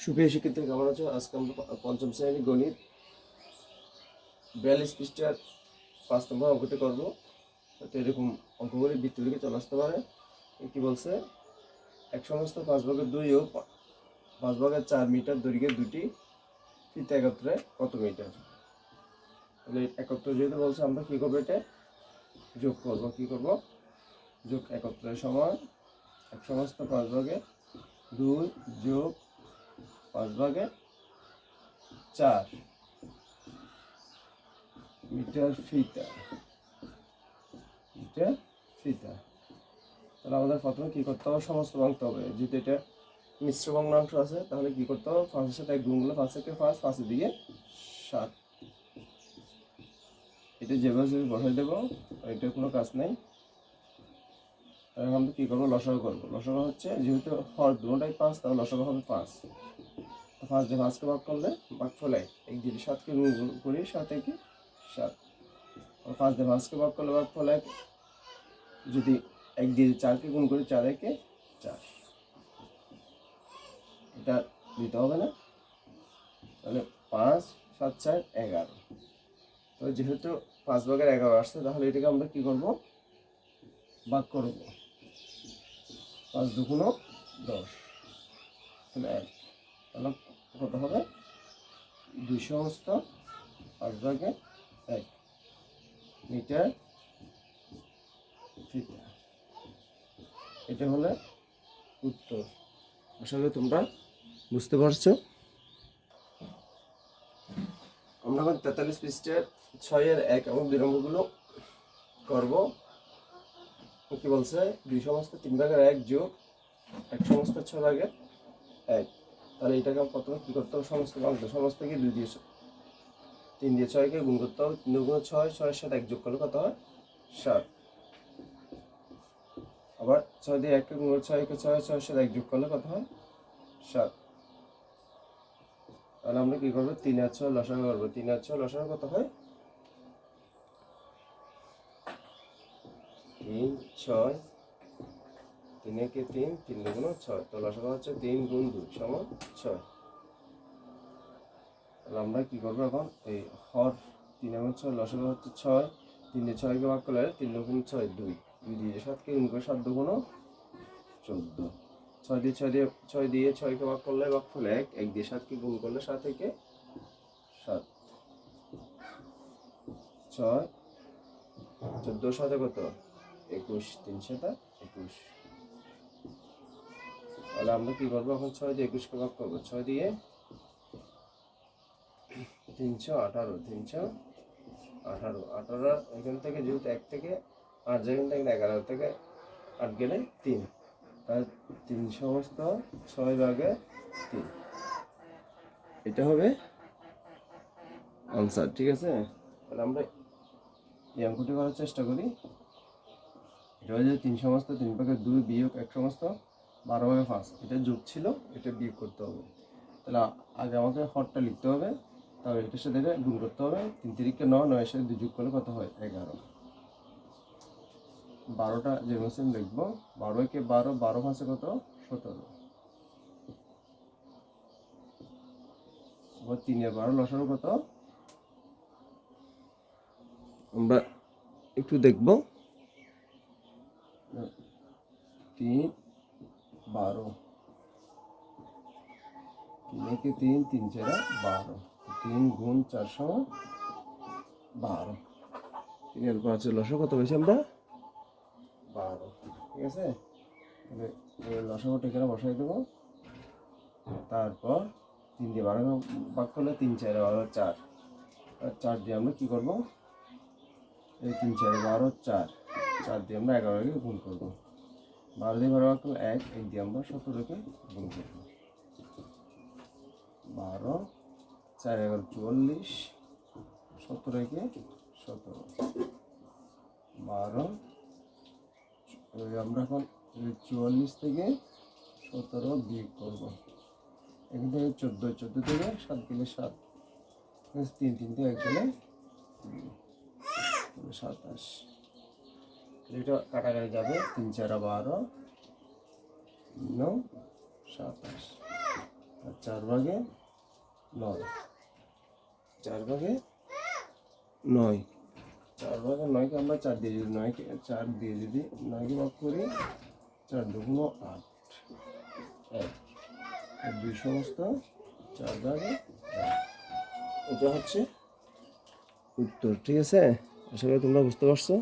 সুপ্রিয় শিক্ষার্থী, কেমন আছো? আজকে আমরা পঞ্চম শ্রেণি গণিত বিয়াল্লিশ পৃষ্ঠার পাঁচ নম্বর অঙ্কটি করব। তো এরকম অঙ্কগুলি বৃত্ত দিকে চলে আসতে পারে। কি বলছে? এক সমস্ত পাঁচ ভাগের দুই ও পাঁচ ভাগের চার মিটার দৈর্ঘ্যের দুটি ফিতে একত্রে কত মিটার? তাহলে একত্রে যেহেতু বলছে, আমরা কী করব এটা? যোগ করব। কী করব? যোগ একত্রে সময় এক সমস্ত পাঁচ ভাগে দুই যোগ পাঁচ ভাগে চার মিটার ফিতা মিটার ফিতা। তাহলে আমাদের প্রথমে কি করতে হবে? সমস্ত ভাঙতে হবে। যেহেতু এটা মিশ্র ভগ্নাংশ আছে, তাহলে কি করতে হবে? পাঁচের সাথে এক গুণগুলো পাঁচ থেকে পাঁচ পাঁচের দিকে সাত। এটা যেভাবে সেভাবে বসাই দেবো এটার কোনো কাজ নেই। তাহলে আমরা কী করব? লসাগু করব। লসাগু হচ্ছে, যেহেতু হর দুটাই পাঁচ, তাহলে লসাগু হবে পাঁচ। পাঁচ দিয়ে পাঁচকে ভাগ করলে ভাগ ফলে এক দিয়ে সাতকে গুণ গুণ করি সাত। একে সাত পাঁচ দিয়ে পাঁচকে ভাগ করলে ভাগ ফলে যদি এক দিয়ে চারকে গুণ করি চার একে চার। এটা দিতে হবে না। তাহলে পাঁচ, সাত, চার, এগারো। তো যেহেতু পাঁচ ভাগের এগারো আসছে, তাহলে এটাকে আমরা কি করব? ভাগ করব। পাঁচ দুগুণ দশ। তাহলে এক। তাহলে কত হবে দুই সমস্ত পাঁচ ভাগে এক মিটার ফিটা এটা হলে উত্তর। আশা করি তোমরা বুঝতে পারছ। আমরা এখন তেতাল্লিশ পৃষ্ঠের ছয়ের এক এবং দুই নম্বরগুলো করব। কি বলছে? দুই সমস্ত তিন ভাগের এক যোগ এক সমস্ত ছয় ভাগের এক। তাহলে এটাকে প্রথমে কী করতে হবে? সমস্ত ভাগ সমস্ত কি? দুই দিয়ে তিন দিয়ে ছয়কে গুণ করতে হবে। তিন গুণ ছয় ছয়ের সাথে এক যোগ করলে কত হয়? সাত। আবার ছয় দিয়ে এককে গুণ ছয়কে ছয় ছয়ের সাথে এক যোগ করলে কত হয়? সাত। তাহলে আমরা কী করব? তিন আর ছয় লসাগু করব। তিন আর ছয় লসাগু কত হয়? তিন, ছয় তিন একে তিন তিন দুগুণ ছয়। তো লসাগু হচ্ছে তিন গুণ দুই সমান ছয়। তাহলে আমরা কি করব এখন? এই হর তিন এবং ছয় লসাগু হচ্ছে ছয়। তিন দিয়ে ছয়কে ভাগ করলে তিন দুগুণ ছয় দুই। দুই দিয়ে সাতকে গুণ করে সাত দুগুণ চোদ্দ। ছয় দিয়ে ছয় দিয়ে ছয় দিয়ে ছয়কে ভাগ করলে ভাগ ফলে এক। এক দিয়ে সাতকে গুণ করলে সাত একে সাত। ছয়। চোদ্দ সাথে কত? একুশ। তিন সাথে একুশ। তাহলে আমরা কি করব? এখন ছয় দিয়ে একুশকে ভাগ করব। ছয় দিয়ে তিনশো আঠারো তিনশো আঠারো। আঠারো এখান থেকে যেহেতু এক থেকে আট, যেখান থেকে এগারো থেকে আট গেলে তিন। তাহলে তিন সমস্ত ছয় ভাগে তিন। এটা হবে আনসার, ঠিক আছে? তাহলে আমরা এই অঙ্কটি করার চেষ্টা করি। এটা হচ্ছে তিন সমস্ত, তিন ভাগে দুই বিয়োগ এক সমস্ত। বারো ভাগে পাঁচ এটা যোগ ছিল, এটা বিয়োগ করতে হবে। তাহলে আগে আমাকে হরটা লিখতে হবে তাহলে এটার সাথে এটা গুণ করতে হবে। তিন তিরিখকে নয় নয়ের সাথে দুই যোগ করলে কত হয়? এগারো। বারোটা যে সেম লিখব। বারো একে বারো বারো পাঁচে কত? সতেরো। আবার তিনের বারো লসারো কত? আমরা একটু দেখব। তিন বারো। তিন তিন? তিন চারা বারো। তিন গুণ চার সময় বারো। তিনের পাঁচের লসা কত পেয়েছি আমরা? বারো। ঠিক আছে? তাহলে লসাগুটা এখানে বসাই দেবো? তারপর তিন দিয়ে বারো ভাগ করলে তিন চারে বারো চার। চার দিয়ে আমরা কী করব? এই তিন চারে বারো, চার। চার দিয়ে আমরা এগারোকে গুণ করব। বারো বারো এক এক দিয়ে আমরা সতেরোকে গুণ করব বারো, চার এগারো চুয়াল্লিশ সতেরো একে সতেরো। বারো আমরা এখন চুয়াল্লিশ থেকে সতেরো বিয়োগ করব। এখান থেকে চোদ্দ চোদ্দ থেকে সাত গেলে সাত। তিন তিন থেকে এক গেলে সাতাশ। এটা কাটাকাটি যাবে, তিন, চারা, বারো ন সাতাশ, আর চার ভাগে নয়। চার ভাগে নয়। চার ভাগে নয়কে আমরা চার দিয়ে যদি, নয়কে চার দিয়ে যদি নয়কে ভাগ করি, চার দুগুণ আট। এক। আর দুই সমস্ত চার ভাগে। এটা হচ্ছে উত্তর, ঠিক আছে? আশা করি তোমরা বুঝতে পারছ।